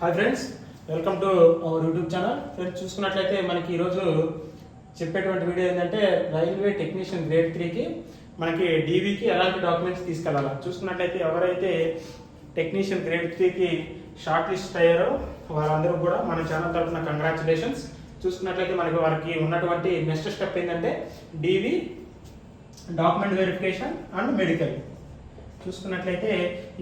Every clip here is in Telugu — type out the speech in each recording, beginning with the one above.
Hi friends welcome to our YouTube channel friends చూసుకున్నట్లయితే మనకి ఈరోజు చెప్పేటువంటి వీడియో ఏంటంటే రైల్వే టెక్నీషియన్ గ్రేడ్ త్రీకి మనకి డీవీకి ఎలాంటి డాక్యుమెంట్స్ తీసుకెళ్ళాలి? చూసుకున్నట్లయితే ఎవరైతే టెక్నీషియన్ గ్రేడ్ త్రీకి షార్ట్ లిస్ట్ అయ్యారో వారందరూ కూడా మన ఛానల్ తరఫున కంగ్రాచులేషన్స్ చూసుకున్నట్లయితే మనకి వారికి ఉన్నటువంటి నెక్స్ట్ స్టెప్ ఏంటంటే DV document verification and medical చూసుకున్నట్లయితే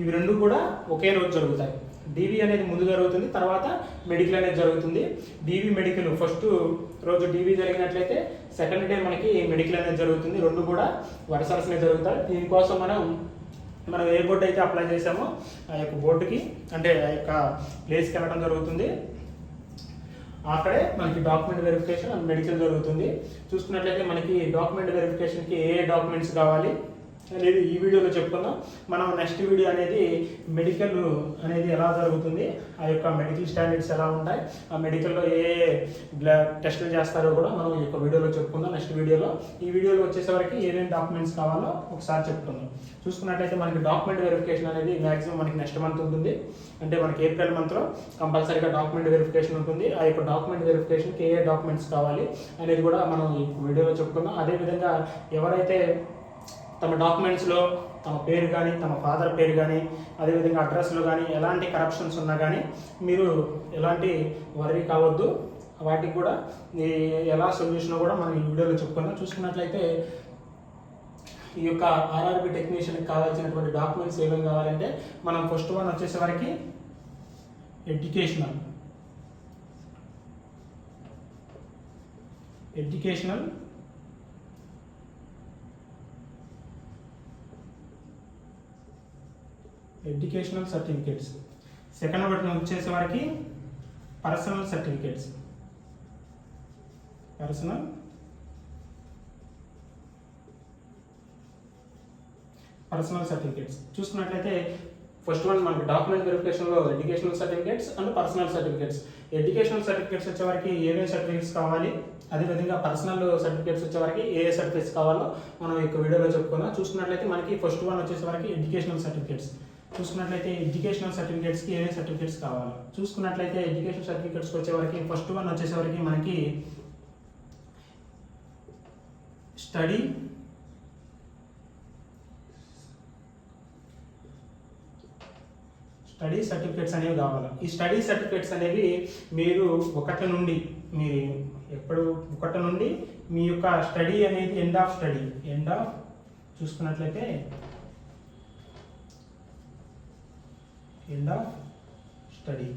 ఇవి రెండు కూడా ఒకే రోజు జరుగుతాయి. డీవీ అనేది ముందు జరుగుతుంది తర్వాత మెడికల్ అనేది జరుగుతుంది. డీవీ మెడికల్ ఫస్ట్ రోజు డీవీ జరిగినట్లయితే సెకండ్ డే మనకి మెడికల్ అనేది జరుగుతుంది. రెండు కూడా వరుస వరుసనే జరుగుతాయి. దీనికోసం మనం మనం ఏ బోర్డు అయితే అప్లై చేసామో ఆ యొక్క బోర్డుకి అంటే ఆ యొక్క ప్లేస్కి వెళ్ళడం జరుగుతుంది. అక్కడే మనకి డాక్యుమెంట్ వెరిఫికేషన్ అండ్ మెడికల్ జరుగుతుంది. చూసుకున్నట్లయితే మనకి డాక్యుమెంట్ వెరిఫికేషన్కి ఏ ఏ డాక్యుమెంట్స్ కావాలి? అనేది ఈ వీడియోలో చెప్పుకుందాం. మనం నెక్స్ట్ వీడియో అనేది మెడికల్ అనేది ఎలా జరుగుతుంది ఆ యొక్క మెడికల్ స్టాండర్డ్స్ ఎలా ఉంటాయి ఆ మెడికల్లో ఏ టెస్టులు చేస్తారో కూడా మనం ఈ యొక్క వీడియోలో చెప్పుకుందాం నెక్స్ట్ వీడియోలో ఈ వీడియోలో వచ్చేసరికి ఏమేమి డాక్యుమెంట్స్ కావాలో ఒకసారి చెప్పుకుందాం. చూసుకున్నట్టయితే మనకి డాక్యుమెంట్ వెరిఫికేషన్ అనేది మ్యాక్సిమం మనకి నెక్స్ట్ మంత్ ఉంటుంది. అంటే మనకి ఏప్రిల్ మంత్లో కంపల్సరీగా డాక్యుమెంట్ వెరిఫికేషన్ ఉంటుంది. ఆ యొక్క డాక్యుమెంట్ వెరిఫికేషన్కి ఏ ఏ డాక్యుమెంట్స్ కావాలి అనేది కూడా మనం ఈ వీడియోలో చెప్పుకుందాం. అదేవిధంగా ఎవరైతే తమ డాక్యుమెంట్స్లో తమ పేరు కానీ తమ ఫాదర్ పేరు కానీ అదేవిధంగా అడ్రస్లో కానీ ఎలాంటి కరప్షన్స్ ఉన్నా కానీ మీరు ఎలాంటి వరీ కావద్దు. వాటికి కూడా ఎలా సొల్యూషన్ కూడా మనం ఈ వీడియోలో చెప్పుకున్నాం చూసుకున్నట్లయితే ఈ యొక్క ఆర్ఆర్బి టెక్నీషియన్కి కావాల్సినటువంటి డాక్యుమెంట్స్ ఏమేమి కావాలంటే మనం ఫస్ట్ వన్ వచ్చేసరికి educational educational educational certificates. Second ఒకటి వచ్చేసరికి personal certificates. Personal. Personal certificates. చూసుకున్నట్లయితే ఫస్ట్ వన్ మనకి document వెరిఫికేషన్లో educational certificates and personal certificates educational certificates వచ్చేవరకు ఏమేమి సర్టిఫికేట్స్ కావాలి? అదేవిధంగా పర్సనల్ సర్టిఫికేట్స్ వచ్చేవరకు ఏ ఏ సర్టిఫికేట్స్ కావాలో మనం ఈ వీడియోలో చెప్పుకుందాం. చూసుకున్నట్లయితే మనకి ఫస్ట్ వన్ వచ్చేసరికి ఎడ్యుకేషనల్ సర్టిఫికేట్స్ చూసుకున్నట్లయితే ఎడ్యుకేషనల్ సర్టిఫికేట్స్కి ఏమేమి సర్టిఫికేట్స్ కావాలి? చూసుకున్నట్లయితే ఎడ్యుకేషన్ సర్టిఫికేట్స్కి వచ్చేవరకు ఫస్ట్ వన్ వచ్చేసరికి మనకి స్టడీ స్టడీ సర్టిఫికేట్స్ అనేవి కావాలి. ఈ స్టడీ సర్టిఫికేట్స్ అనేవి మీరు ఒకటి నుండి మీరు ఎప్పుడు ఒకటి నుండి మీ యొక్క స్టడీ అనేది end of study end of చూసుకున్నట్లయితే ఎండ్ ఆఫ్ స్టడీ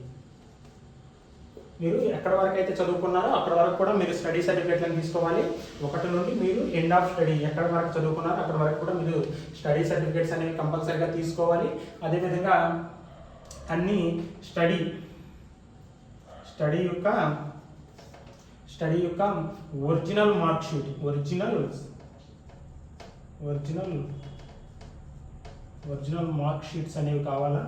మీరు ఎక్కడ వరకు అయితే చదువుకున్నారో అక్కడ వరకు కూడా మీరు స్టడీ సర్టిఫికేట్లను తీసుకోవాలి. ఒకటి నుండి మీరు ఎండ్ ఆఫ్ స్టడీ ఎక్కడ వరకు చదువుకున్నారో అక్కడ వరకు కూడా మీరు స్టడీ సర్టిఫికేట్స్ అనేవి కంపల్సరీగా తీసుకోవాలి. అదేవిధంగా అన్ని స్టడీ స్టడీ యొక్క స్టడీ యొక్క original mark sheet original original original mark sheets అనేవి కావాలా?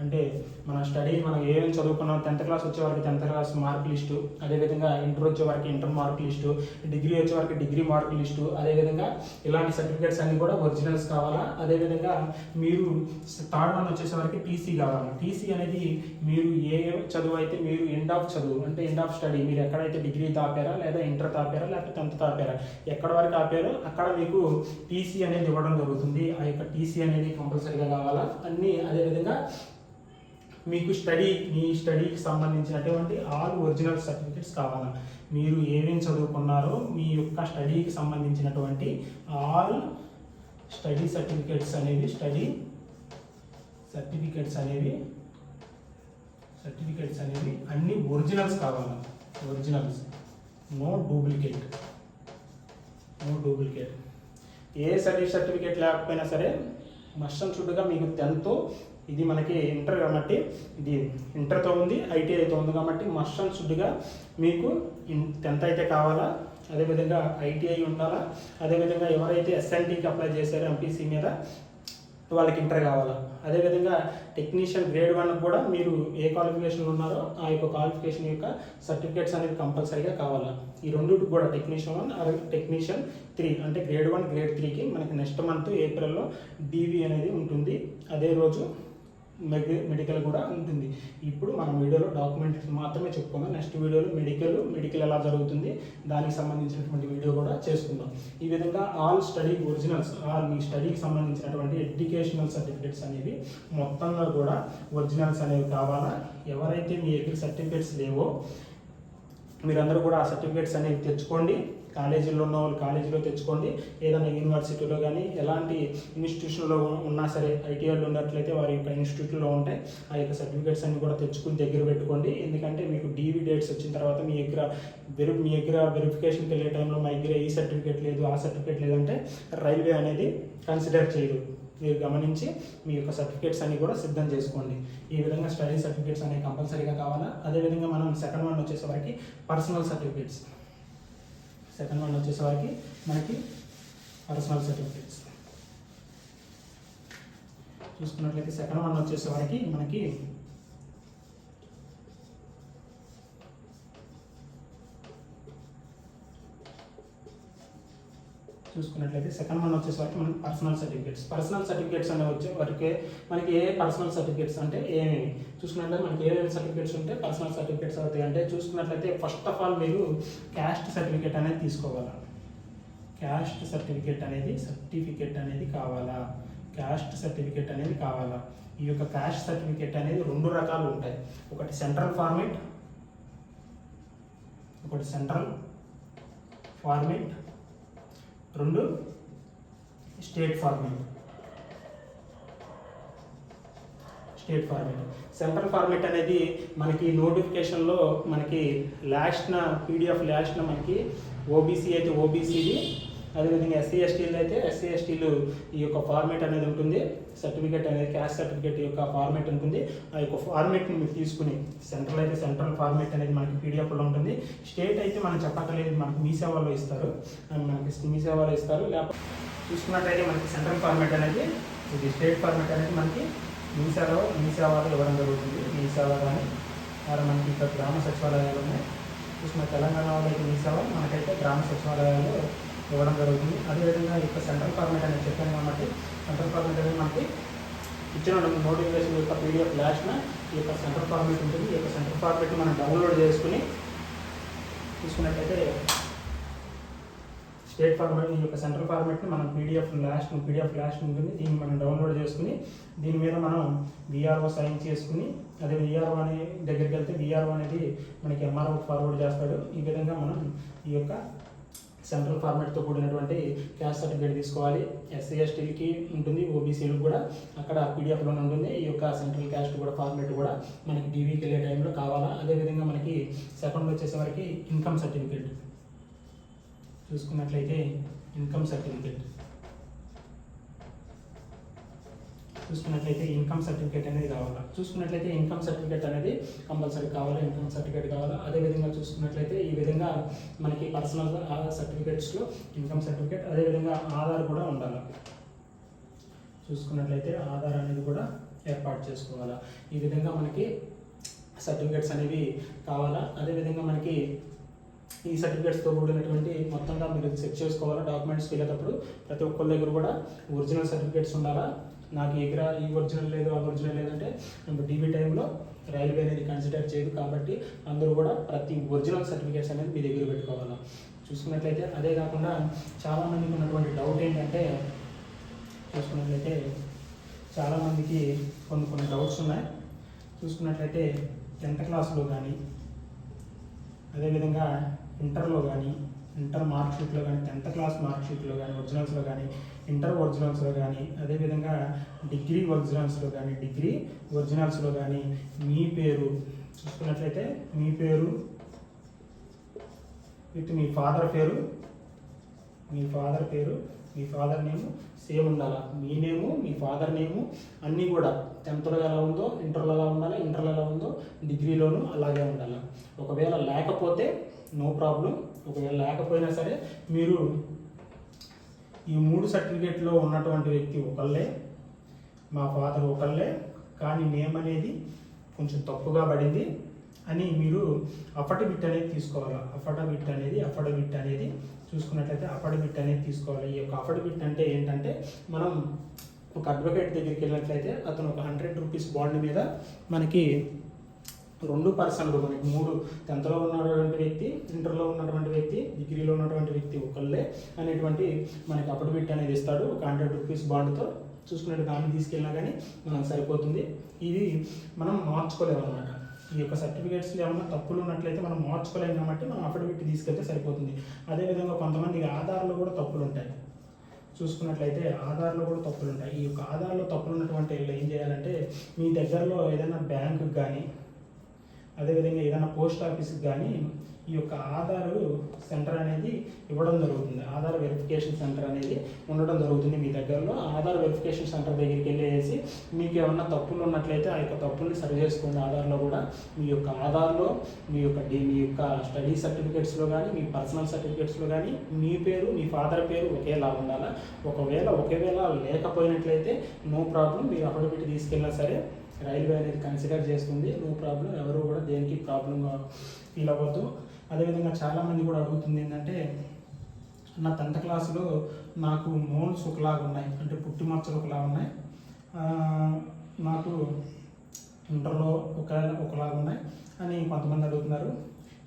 అంటే మన స్టడీ మనం ఏమేమి చదువుకున్నాం టెన్త్ క్లాస్ వచ్చే టెన్త్ క్లాస్ మార్క్ లిస్టు అదేవిధంగా ఇంటర్ వచ్చే ఇంటర్ మార్క్ లిస్టు డిగ్రీ వచ్చే డిగ్రీ మార్క్ లిస్టు అదేవిధంగా ఇలాంటి సర్టిఫికేట్స్ అన్ని కూడా ఒరిజినల్స్ కావాలా? అదేవిధంగా మీరు థర్డ్ వన్ వచ్చేసేవారికి టీసీ కావాలి? టీసీ అనేది మీరు ఏ చదువు అయితే మీరు ఎండ్ ఆఫ్ చదువు అంటే ఎండ్ ఆఫ్ స్టడీ మీరు ఎక్కడైతే డిగ్రీ తాపారా లేదా ఇంటర్ తాపారా లేకపోతే టెన్త్ తాపారా ఎక్కడ వరకు ఆపారో అక్కడ మీకు టీసీ అనేది ఇవ్వడం జరుగుతుంది. ఆ యొక్క టీసీ అనేది కంపల్సరీగా కావాలా? అన్నీ అదేవిధంగా మీకు స్టడీ మీ స్టడీకి సంబంధించినటువంటి ఆల్ ఒరిజినల్ సర్టిఫికెట్స్ కావాలి? మీరు ఏమేమి చదువుకున్నారో మీ యొక్క స్టడీకి సంబంధించినటువంటి ఆల్ స్టడీ సర్టిఫికెట్స్ అనేవి స్టడీ సర్టిఫికెట్స్ అనేవి సర్టిఫికెట్స్ అనేవి అన్ని ఒరిజినల్స్ కావాలి? Originals no duplicate no duplicate ఏ స్టడీ సర్టిఫికేట్ లేకపోయినా సరే మస్టన్ చుట్టుగా మీకు టెన్త్ ఇది మనకి ఇంటర్ కాబట్టి ఇది ఇంటర్తో ఉంది ఐటీఐతో ఉంది కాబట్టి మస్ట్ అండ్ చుట్టుగా మీకు టెన్త్ అయితే కావాలా? అదేవిధంగా ఐటీఐ ఉండాలా? అదేవిధంగా ఎవరైతే ఎస్ఎన్టీకి అప్లై చేశారో ఎంపీసీ మీద వాళ్ళకి ఇంటర్ కావాలా? అదేవిధంగా టెక్నీషియన్ గ్రేడ్ వన్ కూడా మీరు ఏ క్వాలిఫికేషన్ ఉన్నారో ఆ యొక్క క్వాలిఫికేషన్ యొక్క సర్టిఫికేట్స్ అనేది కంపల్సరీగా కావాలా? ఈ రెండుకి కూడా టెక్నీషియన్ వన్ అలాగే టెక్నీషియన్ త్రీ అంటే గ్రేడ్ వన్ గ్రేడ్ త్రీకి మనకి నెక్స్ట్ మంత్ ఏప్రిల్లో డీవీ అనేది ఉంటుంది. అదే రోజు మెడికల్ కూడా ఉంటుంది. ఇప్పుడు మనం వీడియోలో డాక్యుమెంట్స్ మాత్రమే చెప్పుకుందాం. నెక్స్ట్ వీడియోలో మెడికల్ మెడికల్ ఎలా జరుగుతుంది దానికి సంబంధించినటువంటి వీడియో కూడా చేసుకుందాం. ఈ విధంగా ఆల్ స్టడీ ఒరిజినల్స్ ఆల్ మీ స్టడీకి సంబంధించినటువంటి ఎడ్యుకేషనల్ సర్టిఫికేట్స్ అనేవి మొత్తంగా కూడా ఒరిజినల్స్ అనేవి కావాలా? ఎవరైతే మీ దగ్గర సర్టిఫికేట్స్ లేవో మీరందరూ కూడా ఆ సర్టిఫికేట్స్ అనేవి తెచ్చుకోండి. కాలేజీలో ఉన్న వాళ్ళు కాలేజీలో తెచ్చుకోండి. ఏదైనా యూనివర్సిటీలో కానీ ఎలాంటి ఇన్స్టిట్యూషన్లో ఉన్నా సరే ఐటీఐలు ఉన్నట్లయితే వారి యొక్క ఇన్స్టిట్యూట్లో ఉంటాయి ఆ యొక్క సర్టిఫికేట్స్ అన్ని కూడా తెచ్చుకుని దగ్గర పెట్టుకోండి. ఎందుకంటే మీకు డీవీ డేట్స్ వచ్చిన తర్వాత మీ దగ్గర వెరి మీ దగ్గర వెరిఫికేషన్కి వెళ్ళే టైంలో మా దగ్గర ఈ సర్టిఫికేట్ లేదు ఆ సర్టిఫికేట్ లేదంటే రైల్వే అనేది కన్సిడర్ చేయదు మీరు గమనించి మీ యొక్క సర్టిఫికేట్స్ అన్ని కూడా సిద్ధం చేసుకోండి. ఈ విధంగా స్టడీ సర్టిఫికేట్స్ అనేవి కంపల్సరీగా కావాలా? అదేవిధంగా మనం సెకండ్ వన్ వచ్చేసరికి పర్సనల్ సర్టిఫికేట్స్. సెకండ్ వన్ వచ్చేసరికి మనకి పర్సనల్ సర్టిఫికేట్స్. చూసుకున్నట్లయితే సెకండ్ వన్ వచ్చేసరికి మనకి చూసుకున్నట్లయితే సెకండ్ వన్ వచ్చేసరికి మనకి పర్సనల్ సర్టిఫికేట్స్ పర్సనల్ సర్టిఫికేట్స్ అనే వచ్చే వరకే మనకి ఏ పర్సనల్ సర్టిఫికేట్స్ అంటే ఏమేమి? చూసుకున్నట్లయితే మనకి ఏమేమి సర్టిఫికేట్స్ ఉంటే పర్సనల్ సర్టిఫికేట్స్ అవుతాయి. అంటే చూసుకున్నట్లయితే ఫస్ట్ ఆఫ్ ఆల్ మీరు క్యాస్ట్ సర్టిఫికేట్ అనేది తీసుకోవాలా? క్యాస్ట్ సర్టిఫికేట్ అనేది సర్టిఫికేట్ అనేది కావాలా? క్యాస్ట్ సర్టిఫికేట్ అనేది కావాలా? ఈ యొక్క క్యాస్ట్ సర్టిఫికేట్ అనేది రెండు రకాలు ఉంటాయి. ఒకటి సెంట్రల్ ఫార్మేట్ ఒకటి సెంట్రల్ ఫార్మేట్ రెండు state format state format central format అనేది మనకి నోటిఫికేషన్లో మనకి లాస్ట్న పీడిఎఫ్ లాస్ట్న మనకి ఓబీసీ అయితే ఓబీసీది అదేవిధంగా ఎస్సీ ఎస్టీలు అయితే ఎస్సీ ఎస్టీలు ఈ యొక్క ఫార్మేట్ అనేది ఉంటుంది. సర్టిఫికేట్ అనేది క్యాస్ట్ సర్టిఫికేట్ యొక్క ఫార్మేట్ ఉంటుంది. ఆ యొక్క ఫార్మేట్ని మీరు తీసుకుని సెంట్రల్ అయితే సెంట్రల్ ఫార్మేట్ అనేది మనకి పీడిఎఫ్లో ఉంటుంది. స్టేట్ అయితే మనం చెప్పక్కర్లేదు మనకి మీ సేవలో ఇస్తారు. అండ్ మనకి మీ సేవలో ఇస్తారు. లేకపోతే చూసుకున్నట్టయితే మనకి సెంట్రల్ ఫార్మేట్ అనేది ఇది స్టేట్ ఫార్మేట్ అనేది మనకి మీ సేవలో మీ సేవలో ఇవ్వడం జరుగుతుంది. మీ సేవ కానీ మరి మనకి ఇక్కడ గ్రామ సచివాలయాలు ఉన్నాయి. చూసిన తెలంగాణలో అయితే మీ సేవ మనకైతే గ్రామ సచివాలయాలు ఇవ్వడం జరుగుతుంది. అదేవిధంగా ఈ యొక్క సెంట్రల్ ఫార్మేట్ అనేది చెప్పాను కాబట్టి సెంట్రల్ ఫార్మేట్ అనేది మనకి ఇచ్చిన నోటిఫికేషన్ యొక్క పీడిఎఫ్ లాస్ట్న ఈ యొక్క సెంట్రల్ ఫార్మేట్ ఉంటుంది. ఈ యొక్క సెంట్రల్ ఫార్మేట్ మనం డౌన్లోడ్ చేసుకుని తీసుకున్నట్టయితే స్టేట్ ఫార్మేట్ ఈ యొక్క సెంట్రల్ ఫార్మేట్ని మనం పీడిఎఫ్ లాస్ట్ పీడిఎఫ్ లాస్ట్ ఉంటుంది. దీన్ని మనం డౌన్లోడ్ చేసుకుని దీని మీద మనం విఆర్ఓ సైన్ చేసుకుని అదే విఆర్ఓ అనే దగ్గరికి వెళ్తే విఆర్ఓ అనేది మనకి ఎంఆర్ఓ ఫార్వర్డ్ చేస్తాడు. ఈ విధంగా మనం ఈ యొక్క సెంట్రల్ ఫార్మాట్తో కూడినటువంటి క్యాస్ట్ సర్టిఫికేట్ తీసుకోవాలి. ఎస్సీ ఎస్టీలకి ఉంటుంది ఓబీసీలకు కూడా. అక్కడ పీడిఎఫ్లోనే ఉంటుంది. ఈ యొక్క సెంట్రల్ క్యాస్ట్ కూడా ఫార్మేట్ కూడా మనకి టీవీకి వెళ్ళే టైంలో కావాలా. అదేవిధంగా మనకి సెకండ్ వచ్చేసరికి ఇన్కమ్ సర్టిఫికేట్ చూసుకున్నట్లయితే ఇన్కమ్ సర్టిఫికేట్ చూసుకున్నట్లయితే ఇన్కమ్ సర్టిఫికేట్ అనేది కావాలా? చూసుకున్నట్లయితే ఇన్కమ్ సర్టిఫికేట్ అనేది కంపల్సరీ కావాలా? ఇన్కమ్ సర్టిఫికేట్ కావాలా? అదేవిధంగా చూసుకున్నట్లయితే ఈ విధంగా మనకి పర్సనల్ సర్టిఫికేట్స్లో ఇన్కమ్ సర్టిఫికేట్ అదేవిధంగా ఆధార్ కూడా ఉండాలి. చూసుకున్నట్లయితే ఆధార్ అనేది కూడా ఏర్పాటు చేసుకోవాలా. ఈ విధంగా మనకి సర్టిఫికేట్స్ అనేవి కావాలా? అదేవిధంగా మనకి ఈ సర్టిఫికేట్స్తో కూడినటువంటి మొత్తంగా మీరు చెక్ చేసుకోవాలా? డాక్యుమెంట్స్ వెళ్ళేటప్పుడు ప్రతి ఒక్కరి దగ్గర కూడా ఒరిజినల్ సర్టిఫికేట్స్ ఉండాలా? నాకు ఈ దగ్గర ఈ ఒరిజినల్ లేదు ఆ ఒరిజినల్ లేదంటే మేము డీబీ టైంలో రైల్వే అనేది కన్సిడర్ చేయదు కాబట్టి అందరూ కూడా ప్రతి ఒరిజినల్ సర్టిఫికేట్స్ అనేది మీ దగ్గర పెట్టుకోవాలి. చూసుకున్నట్లయితే అదే కాకుండా చాలామందికి ఉన్నటువంటి డౌట్ ఏంటంటే చూసుకున్నట్లయితే చాలామందికి కొన్ని కొన్ని డౌట్స్ ఉన్నాయి. చూసుకున్నట్లయితే టెన్త్ క్లాస్లో కానీ అదేవిధంగా ఇంటర్లో కానీ ఇంటర్ మార్క్ షీట్లో కానీ టెన్త్ క్లాస్ మార్క్ షీట్లో కానీ ఒరిజినల్స్లో కానీ ఇంటర్ ఒరిజినల్స్లో కానీ అదేవిధంగా డిగ్రీ ఒరిజినల్స్లో కానీ డిగ్రీ ఒరిజినల్స్లో కానీ మీ పేరు చూసుకున్నట్లయితే మీ పేరు విత్ మీ ఫాదర్ పేరు మీ ఫాదర్ పేరు మీ ఫాదర్ నేము సేమ్ ఉండాలా? మీ నేము మీ ఫాదర్ నేము అన్నీ కూడా టెన్త్లో ఎలా ఉందో ఇంటర్లో ఎలా ఉండాలి ఇంటర్లో ఎలా ఉందో డిగ్రీలోనూ అలాగే ఉండాలి? ఒకవేళ లేకపోతే నో ప్రాబ్లం ఒకవేళ లేకపోయినా సరే మీరు ఈ మూడు సర్టిఫికేట్లో ఉన్నటువంటి వ్యక్తి ఒకళ్ళే మా ఫాదర్ ఒకళ్ళే కానీ నేమ్ అనేది కొంచెం తప్పుగా పడింది అని మీరు అఫడవిట్ అనేది తీసుకోవాలి? అఫడవిట్ అనేది అఫడవిట్ అనేది చూసుకున్నట్లయితే అఫడవిట్ అనేది తీసుకోవాలి. ఈ యొక్క అఫడవిట్ అంటే ఏంటంటే మనం ఒక అడ్వకేట్ దగ్గరికి వెళ్ళినట్లయితే అతను ఒక హండ్రెడ్ రూపీస్ బాండ్ మీద మనకి రెండు పర్సన్లు మనకి మూడు. టెన్త్లో ఉన్నటువంటి వ్యక్తి ఇంటర్లో ఉన్నటువంటి వ్యక్తి డిగ్రీలో ఉన్నటువంటి వ్యక్తి ఒకళ్ళే అనేటువంటి మనకి అఫిడవిట్ అనేది ఇస్తాడు. ఒక హండ్రెడ్ రూపీస్ బాండ్తో చూసుకున్నట్టు దాన్ని తీసుకెళ్ళినా కానీ మనకు సరిపోతుంది. ఇది మనం మార్చుకోలేము అనమాట ఈ యొక్క సర్టిఫికేట్స్లో ఏమైనా తప్పులు ఉన్నట్లయితే మనం మార్చుకోలేము కాబట్టి మనం అఫిడవిట్ తీసుకెళ్తే సరిపోతుంది. అదేవిధంగా కొంతమంది ఆధార్లో కూడా తప్పులు ఉంటాయి. చూసుకున్నట్లయితే ఆధార్లో కూడా తప్పులు ఉంటాయి. ఈ యొక్క ఆధార్లో తప్పులు ఉన్నటువంటి వాళ్ళు ఏం చేయాలంటే మీ దగ్గరలో ఏదైనా బ్యాంకు కానీ అదేవిధంగా ఏదైనా పోస్ట్ ఆఫీస్కి కానీ ఈ యొక్క ఆధార్ సెంటర్ అనేది ఇవ్వడం జరుగుతుంది. ఆధార్ వెరిఫికేషన్ సెంటర్ అనేది ఉండడం జరుగుతుంది మీ దగ్గరలో. ఆధార్ వెరిఫికేషన్ సెంటర్ దగ్గరికి వెళ్ళేసి మీకు ఏమన్నా తప్పులు ఉన్నట్లయితే ఆ యొక్క తప్పుల్ని సరి చేసుకోండి. ఆధార్లో కూడా మీ యొక్క ఆధార్లో మీ యొక్క డి మీ యొక్క స్టడీ సర్టిఫికేట్స్లో కానీ మీ పర్సనల్ సర్టిఫికేట్స్లో కానీ మీ పేరు మీ ఫాదర్ పేరు ఒకేలా ఉండాలా? ఒకవేళ ఒకేవేళ లేకపోయినట్లయితే నో ప్రాబ్లం. మీరు అఫిడవిట్ తీసుకెళ్ళినా సరే రైల్వే అనేది కన్సిడర్ చేస్తుంది. No problem. ఎవరు కూడా దేనికి ప్రాబ్లం ఫీల్ అవ్వద్దు. అదేవిధంగా చాలామంది కూడా అడుగుతుంది ఏంటంటే నా టెన్త్ క్లాస్లో నాకు మోల్స్ ఒకలాగా ఉన్నాయి. అంటే పుట్టి మచ్చలు ఒకలాగా ఉన్నాయి. నాకు ఇంటర్లో ఒక ఒకలాగా ఉన్నాయి అని కొంతమంది అడుగుతున్నారు.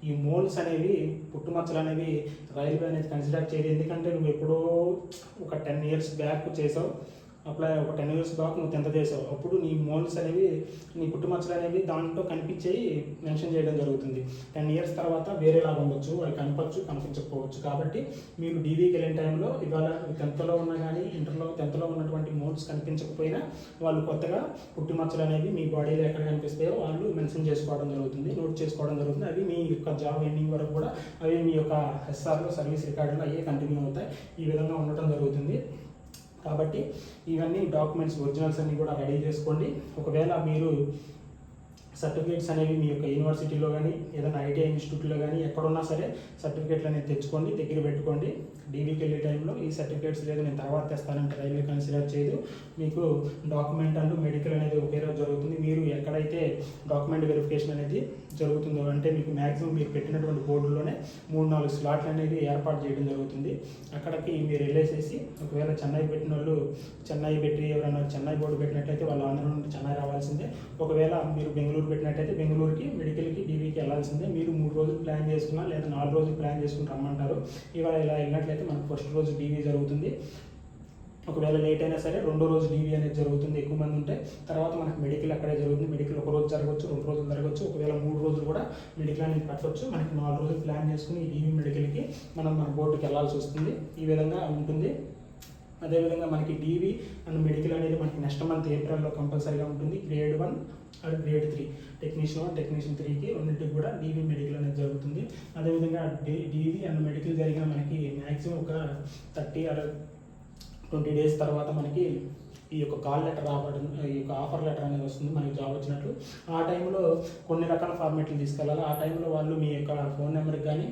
ఈ మోల్స్ అనేవి పుట్టుమచ్చలు అనేవి రైల్వే అనేది కన్సిడర్ చేయదు ఎందుకంటే నువ్వు ఎప్పుడో ఒక టెన్ ఇయర్స్ బ్యాక్ చేసావు. అప్లై ఒక టెన్ ఇయర్స్ బ్యాక్ నువ్వు టెన్త్ చేసావు. అప్పుడు నీ మోల్స్ అనేవి నీ పుట్టుమచ్చలు అనేవి దాంట్లో కనిపించేవి మెన్షన్ చేయడం జరుగుతుంది. టెన్ ఇయర్స్ తర్వాత వేరేలాగా ఉండొచ్చు అవి కనపచ్చు కనిపించకపోవచ్చు. కాబట్టి మీరు డీవీకి వెళ్ళిన టైంలో ఇవాళ టెన్త్లో ఉన్నా కానీ ఇంటర్లో టెన్త్లో ఉన్నటువంటి మోల్స్ కనిపించకపోయినా వాళ్ళు కొత్తగా పుట్టుమచ్చలు అనేవి మీ బాడీలో ఎక్కడ కనిపిస్తాయో వాళ్ళు మెన్షన్ చేసుకోవడం జరుగుతుంది నోట్ చేసుకోవడం జరుగుతుంది. అవి మీ యొక్క జాబ్ ఎండింగ్ వరకు కూడా అవి మీ యొక్క ఎస్ఆర్లో సర్వీస్ రికార్డులో అయ్యే కంటిన్యూ అవుతాయి. ఈ విధంగా ఉండటం జరుగుతుంది. కాబట్టి ఇవన్నీ డాక్యుమెంట్స్ ఒరిజినల్స్ అన్నీ కూడా రెడీ చేసుకోండి. ఒకవేళ మీరు సర్టిఫికేట్స్ అనేవి మీ యొక్క యూనివర్సిటీలో కానీ ఏదైనా ఐటీఐ ఇన్స్టిట్యూట్లో కానీ ఎక్కడున్నా సరే సర్టిఫికేట్లు అనేది తెచ్చుకోండి దగ్గర పెట్టుకోండి. డీవీకి వెళ్ళే టైంలో ఈ సర్టిఫికేట్స్ లేదు నేను తర్వాత తెస్తానంటే రైల్వే కన్సిడర్ చేయదు. మీకు డాక్యుమెంట్ అండ్ మెడికల్ అనేది ఒకే రోజు జరుగుతుంది. మీరు ఎక్కడైతే డాక్యుమెంట్ వెరిఫికేషన్ అనేది జరుగుతుందో అంటే మీకు మ్యాక్సిమం మీరు పెట్టినటువంటి బోర్డులోనే మూడు నాలుగు స్లాట్లు అనేది ఏర్పాటు చేయడం జరుగుతుంది. అక్కడికి మీరు వెళ్ళేసేసి ఒకవేళ చెన్నై పెట్టిన వాళ్ళు చెన్నై పెట్టి ఎవరైనా చెన్నై బోర్డు పెట్టినట్లయితే వాళ్ళు ఆంధ్ర నుండి చెన్నై రావాల్సిందే. ఒకవేళ మీరు బెంగళూరు పెట్టినట్టయితే బెంగళూరుకి మెడికల్కి డీవీకి వెళ్ళాల్సిందే. మీరు మూడు రోజులు ప్లాన్ చేసుకున్నా లేదా నాలుగు రోజులు ప్లాన్ చేసుకుని రమ్మంటారు. ఇవాళ ఇలా వెళ్ళినట్లయితే మనకు ఫస్ట్ రోజు డీవీ జరుగుతుంది. ఒకవేళ లేట్ అయినా సరే రెండో రోజు డీవీ అనేది జరుగుతుంది. ఎక్కువ మంది ఉంటే తర్వాత మనకు మెడికల్ అక్కడే జరుగుతుంది. మెడికల్ ఒక రోజు జరగవచ్చు రెండు రోజులు జరగవచ్చు. ఒకవేళ మూడు రోజులు కూడా మెడికల్ అనేది పెట్టవచ్చు. మనకి నాలుగు రోజులు ప్లాన్ చేసుకుని ఈ డీవీ మెడికల్కి మనం మన బోర్డుకి వెళ్ళాల్సి వస్తుంది. ఈ విధంగా ఉంటుంది. అదేవిధంగా మనకి డీవీ అండ్ మెడికల్ అనేది మనకి నెక్స్ట్ మంత్ ఏప్రిల్లో కంపల్సరీగా ఉంటుంది. Grade one and grade three technician one technician త్రీకి రెండింటికి కూడా డీవీ మెడికల్ అనేది జరుగుతుంది. అదేవిధంగా డి డీవీ అండ్ మెడికల్ జరిగిన మనకి మ్యాక్సిమం ఒక థర్టీ ఆర్ ట్వంటీ డేస్ తర్వాత మనకి ఈ యొక్క కాల్ లెటర్ రావడం ఈ యొక్క ఆఫర్ లెటర్ అనేది వస్తుంది మనకి జాబ్ వచ్చినట్లు. ఆ టైంలో కొన్ని రకాల ఫార్మేట్లు తీసుకెళ్ళాలి. ఆ టైంలో వాళ్ళు మీ యొక్క ఫోన్ నెంబర్కి కానీ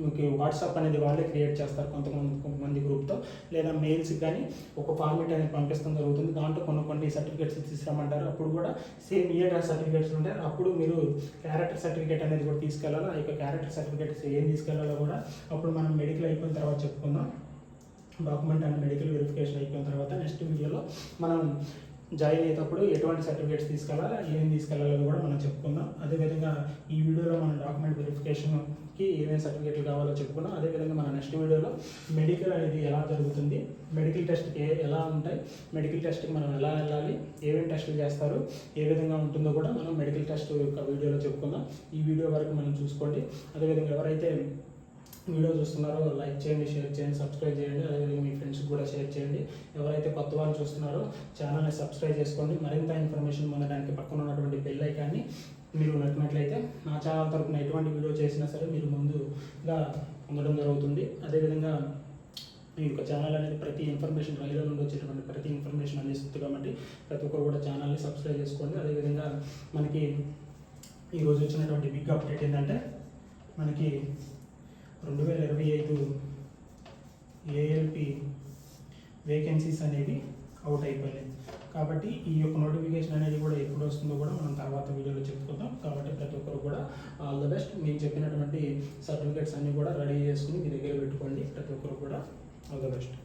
మీకు వాట్సాప్ అనేది వాళ్ళే క్రియేట్ చేస్తారు కొంతమంది కొంతమంది గ్రూప్తో. లేదా మెయిల్స్కి కానీ ఒక ఫార్మేట్ అనేది పంపిస్తాం జరుగుతుంది. దాంట్లో కొన్ని కొన్ని సర్టిఫికేట్స్ తీసుకురామంటారు అప్పుడు కూడా సేమ్ ఇయర్ సర్టిఫికేట్స్ ఉంటాయి. అప్పుడు మీరు క్యారెక్టర్ సర్టిఫికేట్ అనేది కూడా తీసుకెళ్ళాలి? ఆ యొక్క క్యారెక్టర్ సర్టిఫికేట్స్ ఏం తీసుకెళ్ళాలో కూడా అప్పుడు మనం మెడికల్ అయిపోయిన తర్వాత చెప్పుకుందాం. డాక్యుమెంట్ అండ్ మెడికల్ వెరిఫికేషన్ అయిపోయిన తర్వాత నెక్స్ట్ వీడియోలో మనం జాయిన్ అయ్యేటప్పుడు ఎటువంటి సర్టిఫికేట్స్ తీసుకెళ్ళాలా ఏమేమి తీసుకెళ్ళాలో కూడా మనం చెప్పుకుందాం. అదేవిధంగా ఈ వీడియోలో మన డాక్యుమెంట్ వెరిఫికేషన్కి ఏమేమి సర్టిఫికేట్లు కావాలో చెప్పుకున్నాం అదేవిధంగా మన నెక్స్ట్ వీడియోలో మెడికల్ అనేది ఎలా జరుగుతుంది మెడికల్ టెస్ట్కి ఎలా ఉంటాయి మెడికల్ టెస్ట్కి మనం ఎలా వెళ్ళాలి ఏమేమి టెస్టులు చేస్తారు ఏ విధంగా ఉంటుందో కూడా మనం మెడికల్ టెస్ట్ యొక్క వీడియోలో చెప్పుకుందాం. ఈ వీడియో వరకు మనం చూసుకోండి. అదేవిధంగా ఎవరైతే వీడియో చూస్తున్నారో లైక్ చేయండి షేర్ చేయండి సబ్స్క్రైబ్ చేయండి. అదేవిధంగా మీ ఫ్రెండ్స్కి కూడా షేర్ చేయండి. ఎవరైతే కొత్త వాళ్ళు చూస్తున్నారో ఛానల్ని సబ్స్క్రైబ్ చేసుకోండి. మరింత ఇన్ఫర్మేషన్ పొందడానికి పక్కన ఉన్నటువంటి బెల్ ఐకాన్ని మీరు నచ్చినట్లయితే నా ఛానల్ తరపున ఎటువంటి వీడియో చేసినా సరే మీరు ముందుగా పొందడం జరుగుతుంది. అదేవిధంగా మీ యొక్క ఛానల్ అనేది ప్రతి ఇన్ఫర్మేషన్ రైల్లో నుండి వచ్చేటువంటి ప్రతి ఇన్ఫర్మేషన్ అందిస్తుంది కాబట్టి ప్రతి ఒక్కరు కూడా ఛానల్ని సబ్స్క్రైబ్ చేసుకోండి. అదేవిధంగా మనకి ఈరోజు వచ్చినటువంటి బిగ్ అప్డేట్ ఏంటంటే మనకి రెండు వేల ఇరవై ఐదు ఏఎల్పి వేకెన్సీస్ అనేవి అవుట్ అయిపోయాయి కాబట్టి ఈ యొక్క నోటిఫికేషన్ అనేది కూడా ఎప్పుడు వస్తుందో కూడా మనం తర్వాత వీడియోలో చెప్పుకుందాం. కాబట్టి ప్రతి ఒక్కరు కూడా ఆల్ ద బెస్ట్ మీకు చెప్పినటువంటి సర్టిఫికేట్స్ అన్నీ కూడా రెడీ చేసుకుని మీ దగ్గర పెట్టుకోండి. ప్రతి ఒక్కరు కూడా ఆల్ ద బెస్ట్